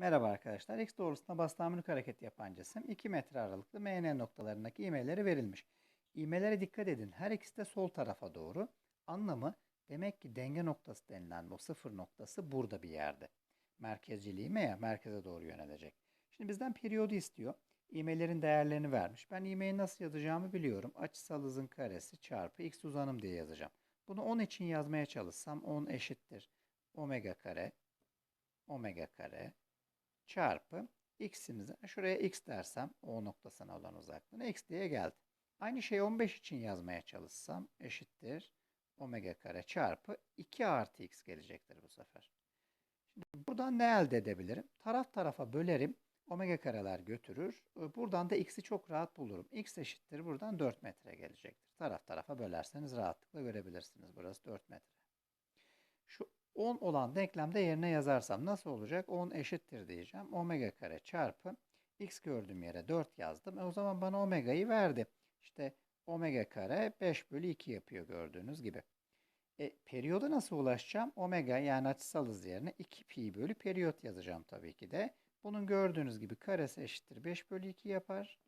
Merhaba arkadaşlar. X doğrultusunda bastığımlık hareket yapan cisim 2 metre aralıklı MN noktalarındaki iğmeleri verilmiş. İğmelere dikkat edin. Her ikisi de sol tarafa doğru. Anlamı demek ki denge noktası denilen bu sıfır noktası burada bir yerde. Merkezcili iğme ya merkeze doğru yönelecek. Şimdi bizden periyodu istiyor. İğmelerin değerlerini vermiş. Ben iğmeyi nasıl yazacağımı biliyorum. Açısal hızın karesi çarpı x uzanım diye yazacağım. Bunu 10 için yazmaya çalışsam 10 eşittir. Omega kare omega kare çarpı x'imize şuraya x dersem o noktasına olan uzaklığına x diye geldi. Aynı şeyi 15 için yazmaya çalışsam eşittir omega kare çarpı 2 artı x gelecektir bu sefer. Şimdi buradan ne elde edebilirim? Taraf tarafa bölerim. Omega kareler götürür. Buradan da x'i çok rahat bulurum. x eşittir buradan 4 metre gelecektir. Taraf tarafa bölerseniz rahatlıkla görebilirsiniz. Burası 4 metre. Şu 10 olan denklemde yerine yazarsam nasıl olacak? 10 eşittir diyeceğim. Omega kare çarpı x gördüğüm yere 4 yazdım. E o zaman bana omega'yı verdi. İşte omega kare 5 bölü 2 yapıyor gördüğünüz gibi. E, periyoda nasıl ulaşacağım? Omega yani açısal hız yerine 2 pi bölü periyot yazacağım tabii ki de. Bunun gördüğünüz gibi karesi eşittir 5 bölü 2 yapar.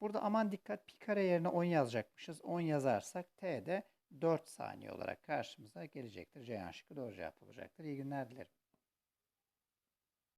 Burada aman dikkat pi kare yerine 10 yazacakmışız. 10 yazarsak t de 4 saniye olarak karşımıza gelecektir. Ceyhan şıkkı doğru cevap olacaktır. İyi günler dilerim.